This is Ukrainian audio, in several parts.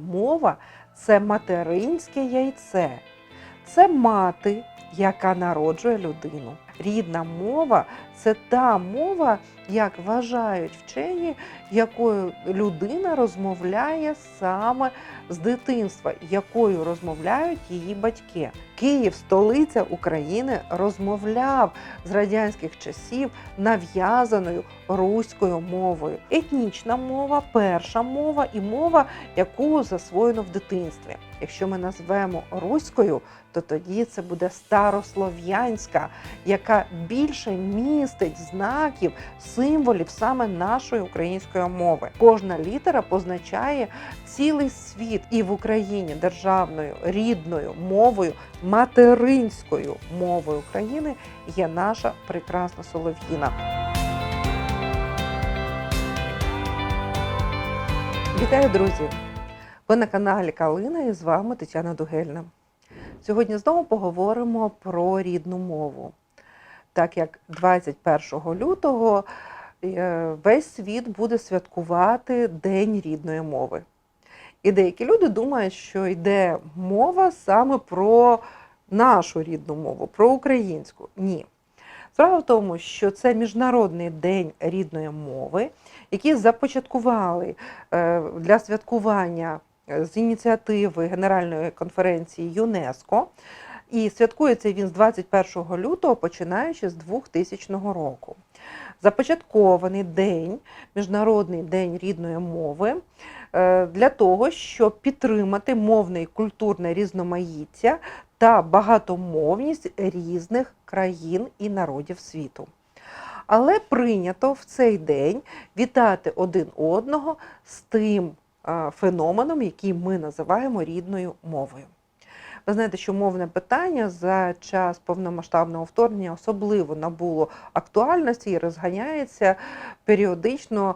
Мова це материнське яйце, це мати, яка народжує людину. Рідна мова це та мова, як вважають вчені, якою людина розмовляє саме з дитинства, якою розмовляють її батьки. Київ, столиця України, розмовляв з радянських часів нав'язаною руською мовою. Етнічна мова, перша мова і мова, яку засвоєно в дитинстві. Якщо ми назвемо руською, то тоді це буде старослов'янська, яка більше містить знаків, символів саме нашої української мови. Кожна літера позначає цілий світ, і в Україні державною рідною мовою, материнською мовою України є наша прекрасна солов'їна. Вітаю, друзі! Ви на каналі Калина і з вами Тетяна Дугельна. Сьогодні знову поговоримо про рідну мову. Так як 21 лютого е, весь світ буде святкувати День рідної мови. І деякі люди думають, що йде мова саме про нашу рідну мову, про українську. Ні. Справа в тому, що це Міжнародний день рідної мови, який започаткували е, для святкування е, з ініціативи Генеральної конференції ЮНЕСКО. І святкується він з 21 лютого, починаючи з 2000 року. Започаткований день, Міжнародний день рідної мови, е, для того, щоб підтримати мовне і культурне різноманіття та багатомовність різних країн і народів світу. Але прийнято в цей день вітати один одного з тим е, феноменом, який ми називаємо рідною мовою. Ви знаєте, що мовне питання за час повномасштабного вторгнення особливо набуло актуальності і розганяється періодично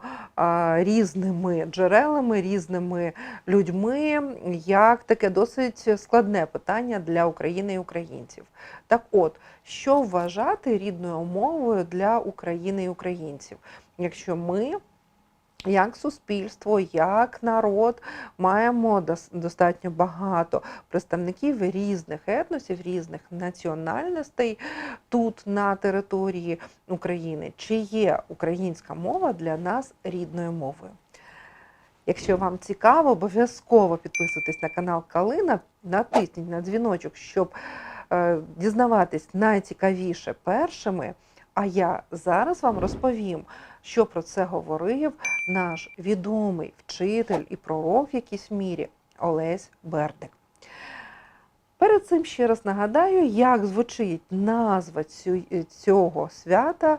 різними джерелами, різними людьми, як таке досить складне питання для України і українців. Так от, що вважати рідною мовою для України і українців, якщо ми як суспільство, як народ маємо достатньо багато представників різних етносів, різних національностей тут на території України. Чи є українська мова для нас рідною мовою? Якщо вам цікаво, обов'язково підписуйтесь на канал Калина, натисніть на дзвіночок, щоб е, дізнаватись найцікавіше першими. А я зараз вам розповім, що про це говорив наш відомий вчитель і пророк в якійсь мірі Олесь Бердик. Перед цим ще раз нагадаю, як звучить назва цього свята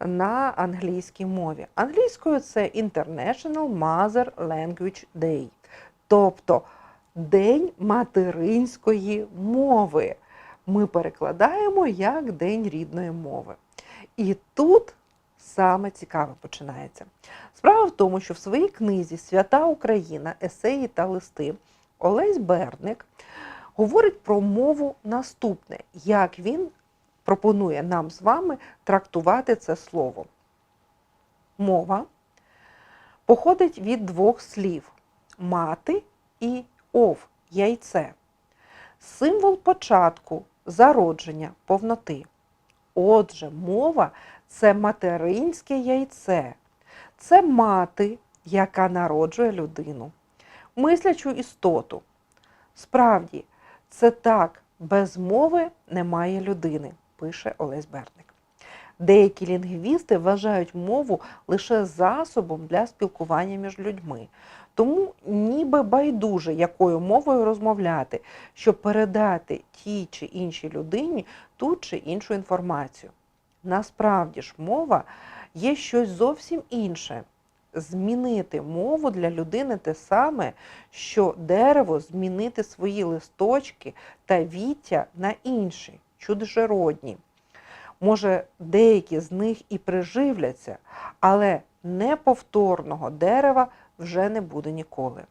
на англійській мові. Англійською це International Mother Language Day, тобто День материнської мови. Ми перекладаємо як День рідної мови. І тут саме цікаве починається. Справа в тому, що в своїй книзі Свята Україна, есеї та листи Олесь Берник говорить про мову наступне, як він пропонує нам з вами трактувати це слово. Мова походить від двох слів мати і ов яйце. Символ початку, зародження, повноти. Отже, мова це материнське яйце, це мати, яка народжує людину, мислячу істоту. Справді, це так, без мови немає людини, пише Олесь Берник. Деякі лінгвісти вважають мову лише засобом для спілкування між людьми. Тому ніби байдуже, якою мовою розмовляти, щоб передати тій чи іншій людині ту чи іншу інформацію. Насправді ж мова є щось зовсім інше. Змінити мову для людини те саме, що дерево змінити свої листочки та віття на інші, чужеродні. Може, деякі з них і приживляться, але неповторного дерева вже не буде ніколи.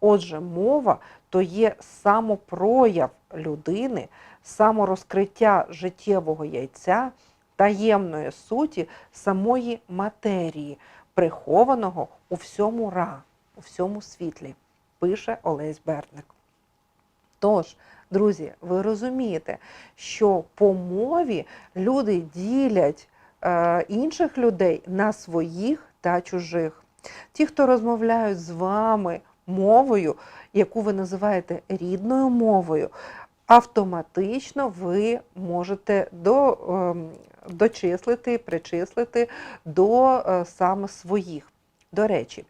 Отже, мова то є самопрояв людини, саморозкриття життєвого яйця, таємної суті самої матерії, прихованого у всьому ра, у всьому світлі, пише Олесь Бердник. Тож, друзі, ви розумієте, що по мові люди ділять е, інших людей на своїх та чужих. Ті, хто розмовляють з вами мовою, яку ви називаєте рідною мовою, автоматично ви можете до, ем, дочислити, причислити до е, саме своїх. До речі,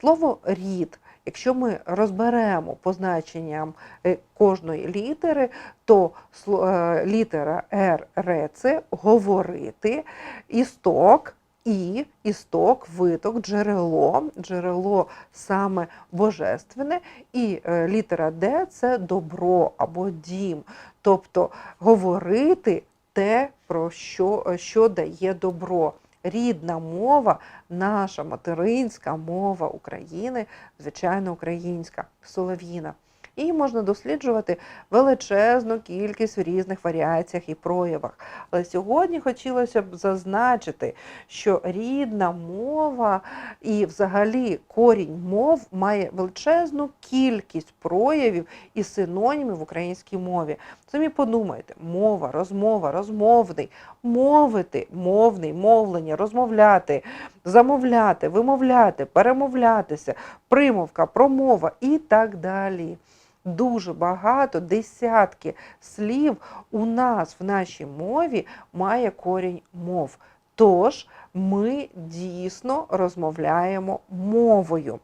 слово рід, якщо ми розберемо по значенням е, кожної літери, то е, літера Р, Р це говорити, істок, і істок, виток, джерело, джерело саме божественне, і е, літера Д це добро або дім. Тобто говорити те, про що, що дає добро. Рідна мова, наша материнська мова України, звичайно, українська, солов'їна. Її можна досліджувати величезну кількість в різних варіаціях і проявах. Але сьогодні хотілося б зазначити, що рідна мова і взагалі корінь мов має величезну кількість проявів і синонімів в українській мові. Самі подумайте, мова, розмова, розмовний, мовити, мовний, мовлення, розмовляти, замовляти, вимовляти, перемовлятися, примовка, промова і так далі. Дуже багато, десятки слів у нас в нашій мові має корінь мов. Тож ми дійсно розмовляємо мовою.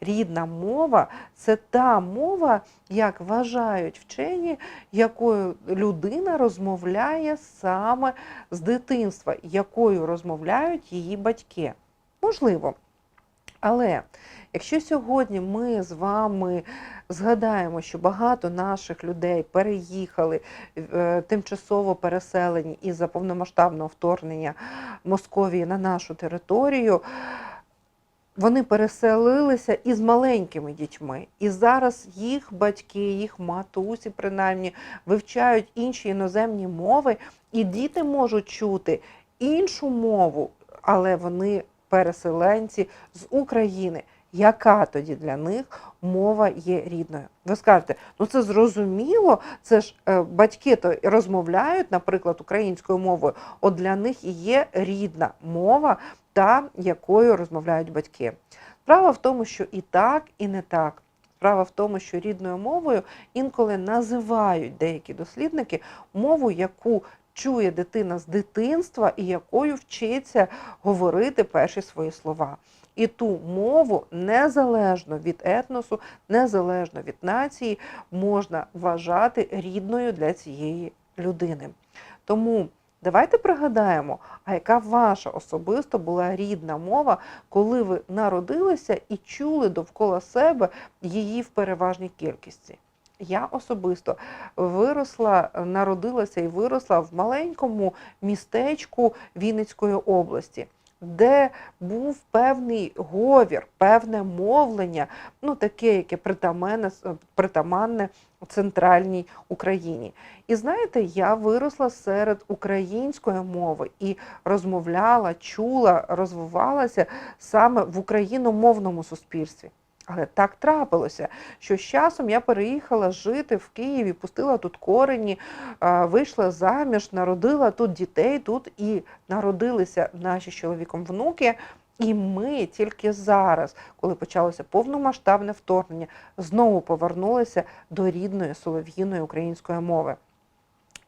Рідна мова це та мова, як вважають вчені, якою людина розмовляє саме з дитинства, якою розмовляють її батьки. Можливо. Але якщо сьогодні ми з вами згадаємо, що багато наших людей переїхали е, тимчасово переселені із-за повномасштабного вторгнення Московії на нашу територію, вони переселилися із маленькими дітьми. І зараз їх батьки, їх матусі, принаймні, вивчають інші іноземні мови, і діти можуть чути іншу мову, але вони переселенці з України. Яка тоді для них мова є рідною? Ви скажете, ну це зрозуміло, це ж е, батьки то розмовляють, наприклад, українською мовою, от для них і є рідна мова, та якою розмовляють батьки. Справа в тому, що і так, і не так. Справа в тому, що рідною мовою інколи називають деякі дослідники мову, яку чує дитина з дитинства і якою вчиться говорити перші свої слова. І ту мову незалежно від етносу, незалежно від нації, можна вважати рідною для цієї людини. Тому давайте пригадаємо, а яка ваша особисто була рідна мова, коли ви народилися і чули довкола себе її в переважній кількості. Я особисто виросла, народилася і виросла в маленькому містечку Вінницької області, де був певний говір, певне мовлення, ну таке, яке притаманне, притаманне центральній Україні. І знаєте, я виросла серед української мови і розмовляла, чула, розвивалася саме в україномовному суспільстві. Але так трапилося, що з часом я переїхала жити в Києві, пустила тут корені, вийшла заміж, народила тут дітей, тут і народилися наші з чоловіком внуки. І ми тільки зараз, коли почалося повномасштабне вторгнення, знову повернулися до рідної солов'їної української мови.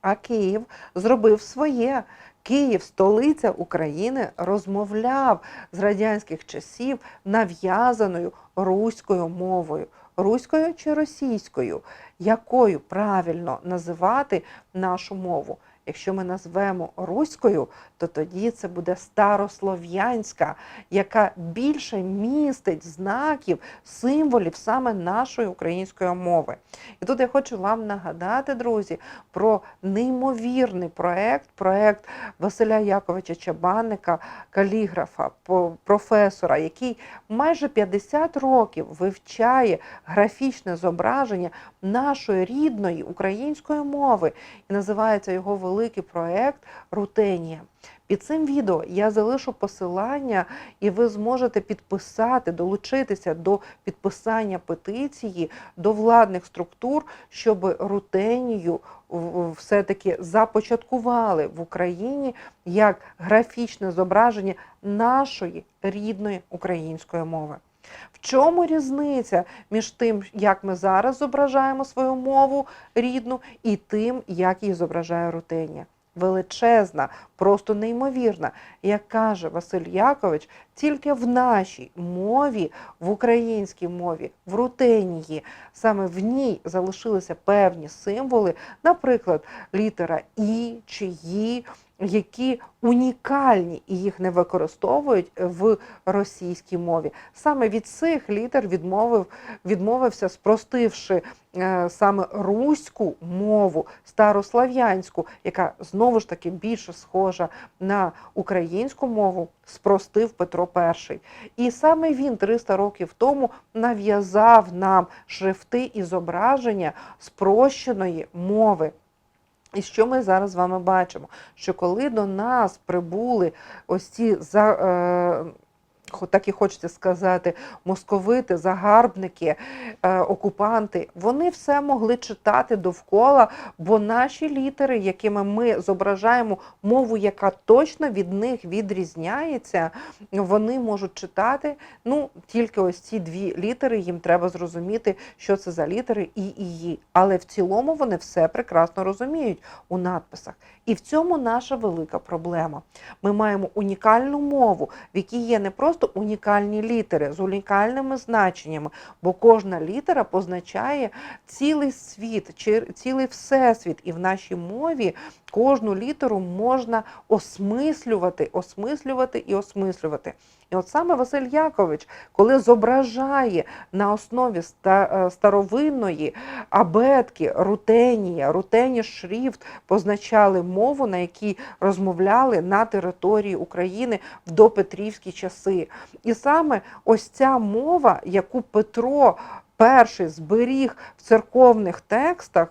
А Київ зробив своє. Київ, столиця України, розмовляв з радянських часів нав'язаною руською мовою, руською чи російською, якою правильно називати нашу мову. Якщо ми назвемо руською, то тоді це буде старослов'янська, яка більше містить знаків, символів саме нашої української мови. І тут я хочу вам нагадати, друзі, про неймовірний проект, проект Василя Яковича Чабанника, каліграфа, професора, який майже 50 років вивчає графічне зображення нашої рідної української мови. І називається його великий проект Рутенія. Під цим відео я залишу посилання, і ви зможете підписати, долучитися до підписання петиції до владних структур, щоб рутенію все-таки започаткували в Україні як графічне зображення нашої рідної української мови. В чому різниця між тим, як ми зараз зображаємо свою мову рідну, і тим, як її зображає рутенія? Величезна, просто неймовірна. Як каже Василь Якович, тільки в нашій мові, в українській мові, в рутенії, саме в ній залишилися певні символи, наприклад, літера І чи Ї, які унікальні і їх не використовують в російській мові. Саме від цих літер відмовив, відмовився, спростивши е, саме руську мову, старослав'янську, яка знову ж таки більше схожа на українську мову, спростив Петро І. І саме він 300 років тому нав'язав нам шрифти і зображення спрощеної мови. І що ми зараз з вами бачимо? Що коли до нас прибули ось ці за. Е, так і хочеться сказати, московити, загарбники, е, окупанти, вони все могли читати довкола, бо наші літери, якими ми зображаємо мову, яка точно від них відрізняється, вони можуть читати. Ну, тільки ось ці дві літери, їм треба зрозуміти, що це за літери і і «ї». Але в цілому вони все прекрасно розуміють у надписах. І в цьому наша велика проблема. Ми маємо унікальну мову, в якій є не просто унікальні літери з унікальними значеннями, бо кожна літера позначає цілий світ, цілий всесвіт. І в нашій мові кожну літеру можна осмислювати, осмислювати і осмислювати. І от саме Василь Якович, коли зображає на основі е, старовинної абетки, рутенія, рутені шрифт позначали мову, на якій розмовляли на території України в допетрівські часи. І саме ось ця мова, яку Петро перший зберіг в церковних текстах.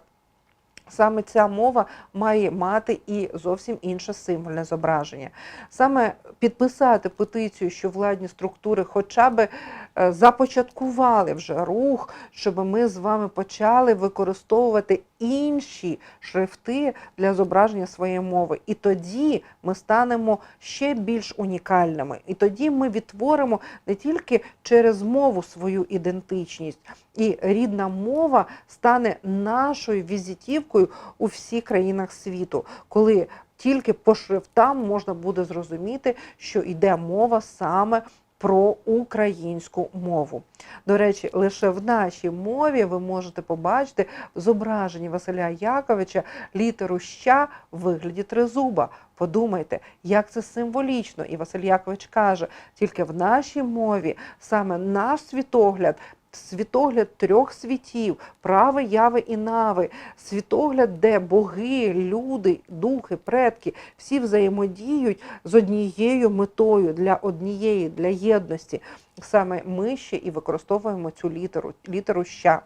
Саме ця мова має мати і зовсім інше символьне зображення. Саме підписати петицію, що владні структури хоча б е, започаткували вже рух, щоб ми з вами почали використовувати інші шрифти для зображення своєї мови. І тоді ми станемо ще більш унікальними. І тоді ми відтворимо не тільки через мову свою ідентичність, і рідна мова стане нашою візитівкою у всіх країнах світу, коли тільки по шрифтам можна буде зрозуміти, що йде мова саме про українську мову. До речі, лише в нашій мові ви можете побачити в Василя Яковича літеру ща в вигляді тризуба. Подумайте, як це символічно. І Василь Якович каже, тільки в нашій мові саме наш світогляд. Світогляд трьох світів, прави, яви і нави, світогляд, де боги, люди, духи, предки всі взаємодіють з однією метою для однієї, для єдності. Саме ми ще і використовуємо цю літеру, літеру ща.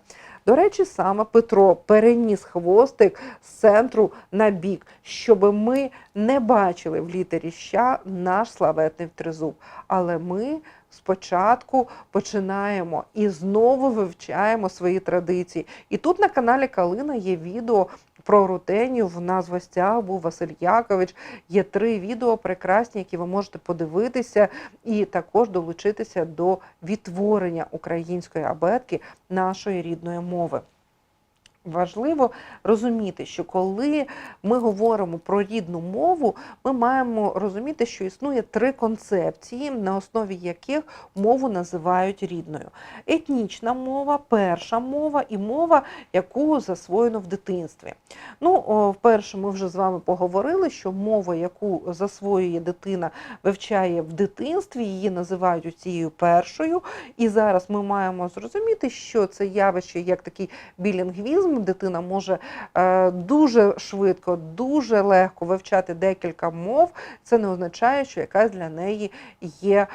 До речі, саме Петро переніс хвостик з центру на бік, щоб ми не бачили в літері ща наш славетний тризуб. Але ми спочатку починаємо і знову вивчаємо свої традиції. І тут на каналі Калина є відео про рутенію. В нас в гостях був Василь Якович. Є три відео прекрасні, які ви можете подивитися, і також долучитися до відтворення української абетки нашої рідної мови. Важливо розуміти, що коли ми говоримо про рідну мову, ми маємо розуміти, що існує три концепції, на основі яких мову називають рідною: етнічна мова, перша мова і мова, яку засвоєно в дитинстві. Ну, вперше ми вже з вами поговорили, що мова, яку засвоює дитина, вивчає в дитинстві, її називають цією першою. І зараз ми маємо зрозуміти, що це явище як такий білінгвізм. Дитина може е, дуже швидко, дуже легко вивчати декілька мов. Це не означає, що якась для неї є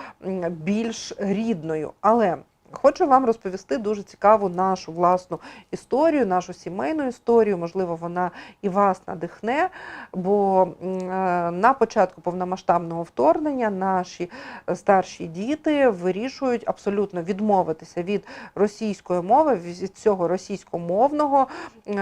більш рідною. Але Хочу вам розповісти дуже цікаву нашу власну історію, нашу сімейну історію. Можливо, вона і вас надихне. Бо е, на початку повномасштабного вторгнення наші е, старші діти вирішують абсолютно відмовитися від російської мови, від цього російськомовного. Е,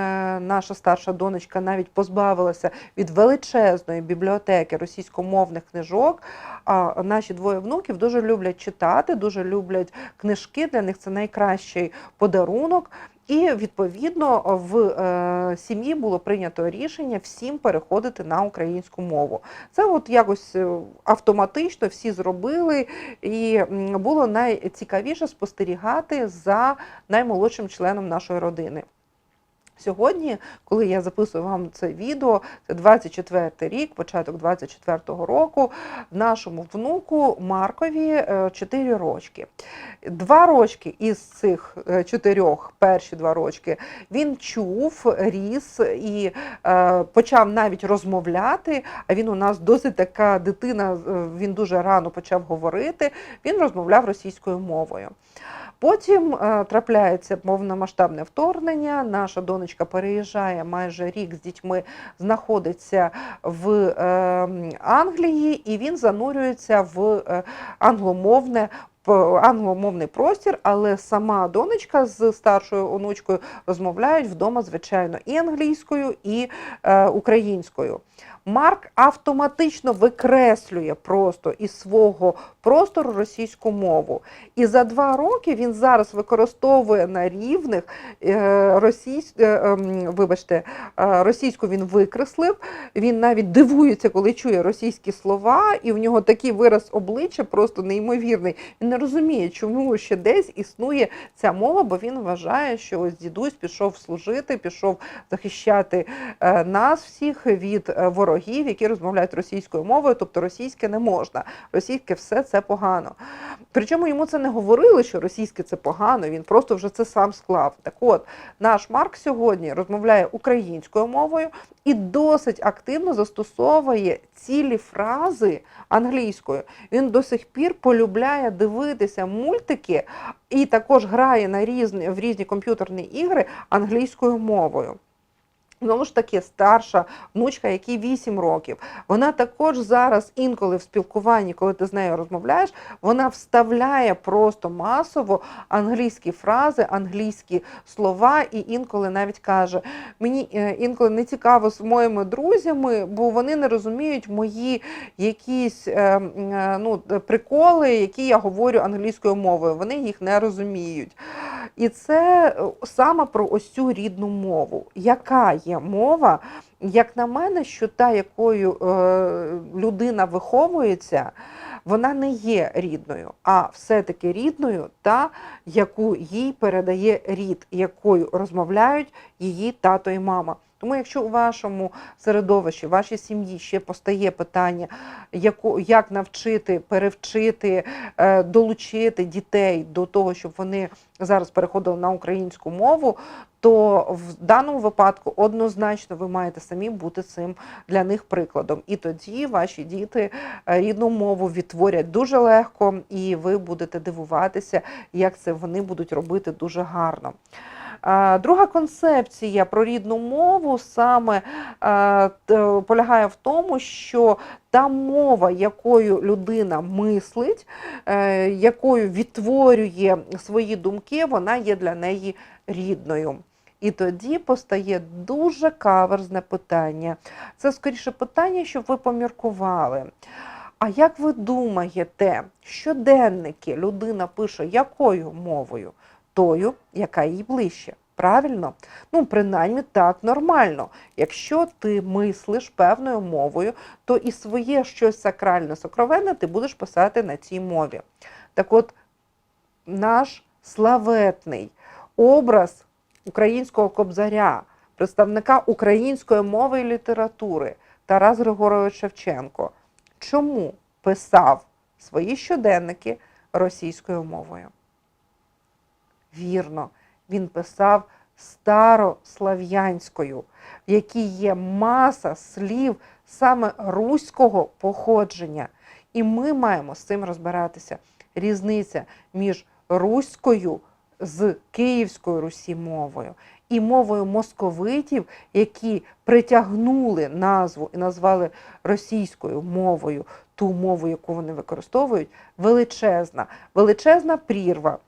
Наша старша донечка навіть позбавилася від величезної бібліотеки російськомовних книжок. А наші двоє внуків дуже люблять читати, дуже люблять книжки. Для них це найкращий подарунок. І відповідно в е, сім'ї було прийнято рішення всім переходити на українську мову. Це от якось е, автоматично всі зробили, і було найцікавіше спостерігати за наймолодшим членом нашої родини. Сьогодні, коли я записую вам це відео, це 24 рік, початок 24-го року, нашому внуку Маркові 4 рочки. Два рочки із цих е, чотирьох, перші два рочки, він чув, ріс і е, почав навіть розмовляти. А він у нас досить така дитина, е, він дуже рано почав говорити. Він розмовляв російською мовою. Потім е, трапляється повномасштабне вторгнення. Наша донечка переїжджає майже рік з дітьми, знаходиться в е, Англії, і він занурюється в е, англомовне. Англомовний простір, але сама донечка з старшою онучкою розмовляють вдома, звичайно, і англійською, і е, українською. Марк автоматично викреслює просто із свого простору російську мову. І за два роки він зараз використовує на рівних е, російсь, е, ем, вибачте, е, російську він викреслив. Він навіть дивується, коли чує російські слова, і в нього такий вираз обличчя просто неймовірний. Він не розуміє, чому ще десь існує ця мова, бо він вважає, що ось дідусь пішов служити, пішов захищати нас всіх від е, ворогів, які розмовляють російською мовою, тобто російське не можна. Російське все це погано. Причому йому це не говорили, що російське це погано, він просто вже це сам склав. Так от, наш Марк сьогодні розмовляє українською мовою і досить активно застосовує цілі фрази англійською. Він до сих пір полюбляє дивитися мультики і також грає на різні, в різні комп'ютерні ігри англійською мовою. Знову ж таки, старша внучка, якій 8 років, вона також зараз інколи в спілкуванні, коли ти з нею розмовляєш, вона вставляє просто масово англійські фрази, англійські слова, і інколи навіть каже: мені е, інколи не цікаво з моїми друзями, бо вони не розуміють мої якісь е, е, ну, приколи, які я говорю англійською мовою. Вони їх не розуміють. І це саме про ось цю рідну мову. Яка є мова, як на мене, що та, якою е, людина виховується, вона не є рідною, а все-таки рідною та, яку їй передає рід, якою розмовляють її тато і мама. Тому, якщо у вашому середовищі, вашій сім'ї ще постає питання, як навчити, перевчити, е, долучити дітей до того, щоб вони зараз переходили на українську мову, то в даному випадку однозначно ви маєте самі бути цим для них прикладом. І тоді ваші діти е, рідну мову відтворять дуже легко, і ви будете дивуватися, як це вони будуть робити дуже гарно. Друга концепція про рідну мову саме полягає в тому, що та мова, якою людина мислить, е, якою відтворює свої думки, вона є для неї рідною. І тоді постає дуже каверзне питання. Це скоріше питання, щоб ви поміркували. А як ви думаєте, щоденники людина пише якою мовою? Тою, яка їй ближче. Правильно? Ну, принаймні так нормально. Якщо ти мислиш певною мовою, то і своє щось сакральне, сокровенне ти будеш писати на цій мові. Так от, наш славетний образ українського кобзаря, представника української мови і літератури Тарас Григорович Шевченко. Чому писав свої щоденники російською мовою? Вірно, він писав старослав'янською, в якій є маса слів саме руського походження. І ми маємо з цим розбиратися. Різниця між руською з Київською Русі мовою і мовою московитів, які притягнули назву і назвали російською мовою ту мову, яку вони використовують, величезна, величезна прірва.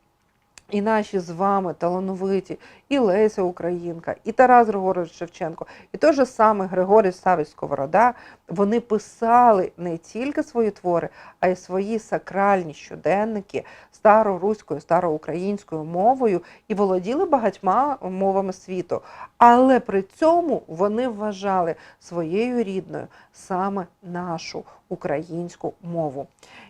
І наші з вами талановиті, і Леся Українка, і Тарас Григорович Шевченко, і той же саме Григорій Савич Сковорода, вони писали не тільки свої твори, а й свої сакральні щоденники староруською, староукраїнською мовою і володіли багатьма мовами світу. Але при цьому вони вважали своєю рідною саме нашу українську мову.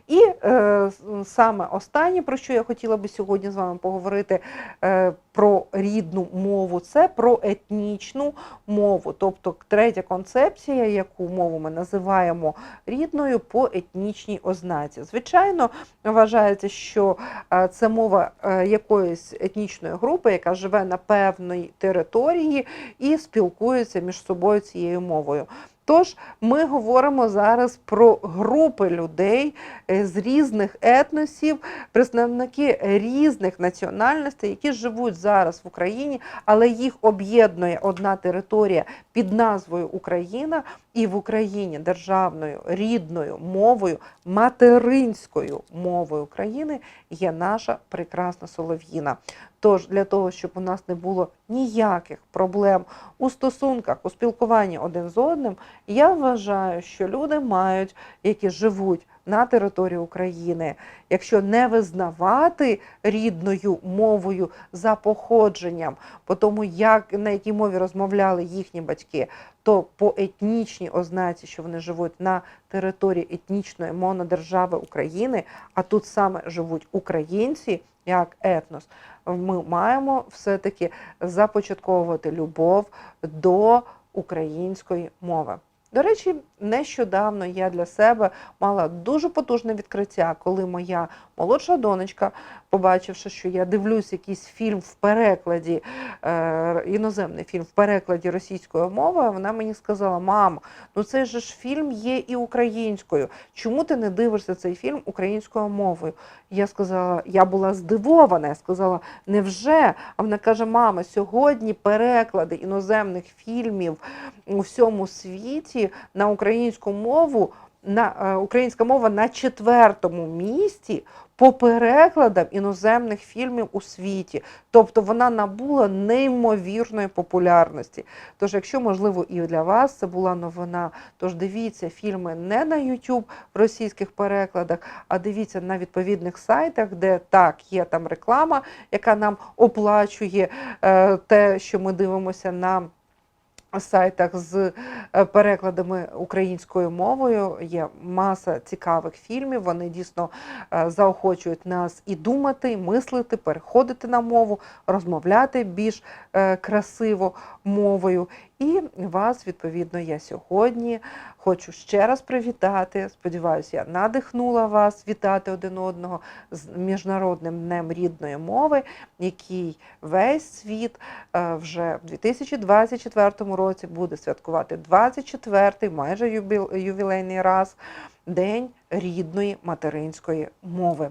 І е, саме останнє, про що я хотіла би сьогодні з вами поговорити е, про рідну мову, це про етнічну мову. Тобто третя концепція, яку мову ми називаємо рідною по етнічній ознаці. Звичайно, вважається, що е, це мова е, якоїсь етнічної групи, яка живе на певній території і спілкується між собою цією мовою. Тож ми говоримо зараз про групи людей е, з різних етносів, представники різних національностей, які живуть зараз в Україні, але їх об'єднує одна територія під назвою Україна, і в Україні державною рідною мовою, материнською мовою України є наша прекрасна солов'їна. Тож для того, щоб у нас не було ніяких проблем у стосунках, у спілкуванні один з одним, я вважаю, що люди мають, які живуть на території України, якщо не визнавати рідною мовою за походженням, по тому, як на якій мові розмовляли їхні батьки, то по етнічній ознаці, що вони живуть на території етнічної монодержави України, а тут саме живуть українці як етнос, ми маємо все-таки започатковувати любов до української мови. До речі, нещодавно я для себе мала дуже потужне відкриття, коли моя молодша донечка, побачивши, що я дивлюсь якийсь фільм в перекладі, е, іноземний фільм в перекладі російською мовою, вона мені сказала: Мам, ну цей ж фільм є і українською. Чому ти не дивишся цей фільм українською мовою? Я сказала, я була здивована. Я сказала, невже? А вона каже: Мама, сьогодні переклади іноземних фільмів у всьому світі на українську мову. На е, українська мова на четвертому місці по перекладам іноземних фільмів у світі. Тобто вона набула неймовірної популярності. Тож, якщо можливо і для вас це була новина, тож дивіться фільми не на YouTube в російських перекладах, а дивіться на відповідних сайтах, де так є там реклама, яка нам оплачує е, те, що ми дивимося на сайтах з е, перекладами українською мовою. Є маса цікавих фільмів. Вони дійсно е, заохочують нас і думати, і мислити, переходити на мову, розмовляти більш е, красиво мовою. І вас, відповідно, я сьогодні хочу ще раз привітати. Сподіваюся, я надихнула вас вітати один одного з міжнародним днем рідної мови, який весь світ е, вже в 2024 році буде святкувати 24-й, майже ювілейний раз, День рідної материнської мови.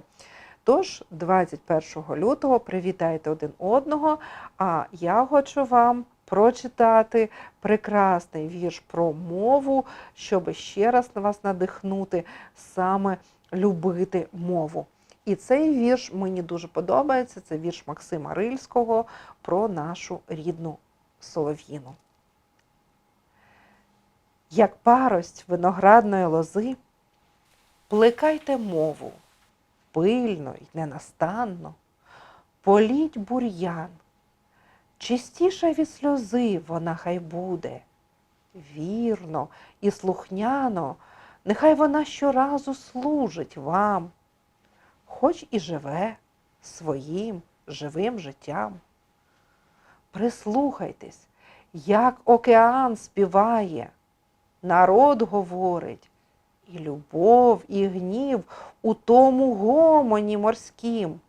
Тож, 21 лютого привітайте один одного. А я хочу вам прочитати прекрасний вірш про мову, щоб ще раз на вас надихнути саме любити мову. І цей вірш мені дуже подобається. Це вірш Максима Рильського про нашу рідну солов'їну. Як парость виноградної лози, плекайте мову пильно й ненастанно, політь бур'ян, чистіша від сльози вона хай буде, вірно і слухняно, нехай вона щоразу служить вам, хоч і живе своїм живим життям. Прислухайтесь, як океан співає, народ говорить, і любов, і гнів у тому гомоні морськім.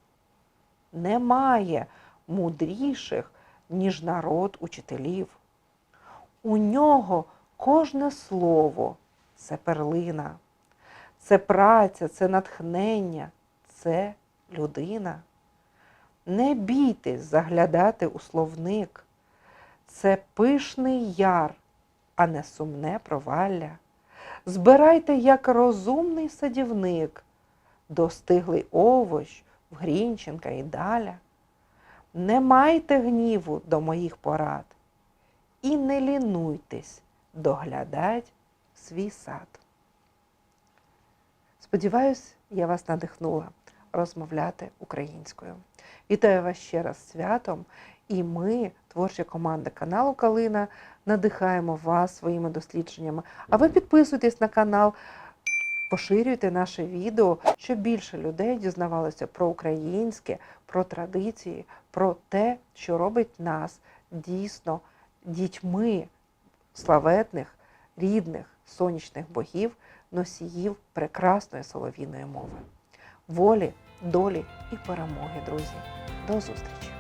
Немає мудріших, ніж народ учителів. У нього кожне слово це перлина, це праця, це натхнення, це людина. Не бійтесь заглядати у словник. Це пишний яр, а не сумне провалля. Збирайте, як розумний садівник, достиглий овощ в Грінченка і даля. Не майте гніву до моїх порад і не лінуйтесь доглядать свій сад. Сподіваюсь, я вас надихнула розмовляти українською. Вітаю вас ще раз святом, і ми, творча команда каналу Калина, надихаємо вас своїми дослідженнями. А ви підписуйтесь на канал, поширюйте наше відео, щоб більше людей дізнавалося про українське, про традиції, про те, що робить нас дійсно дітьми славетних, рідних сонячних богів, носіїв прекрасної солов'їної мови. Волі, долі і перемоги, друзі. До зустрічі!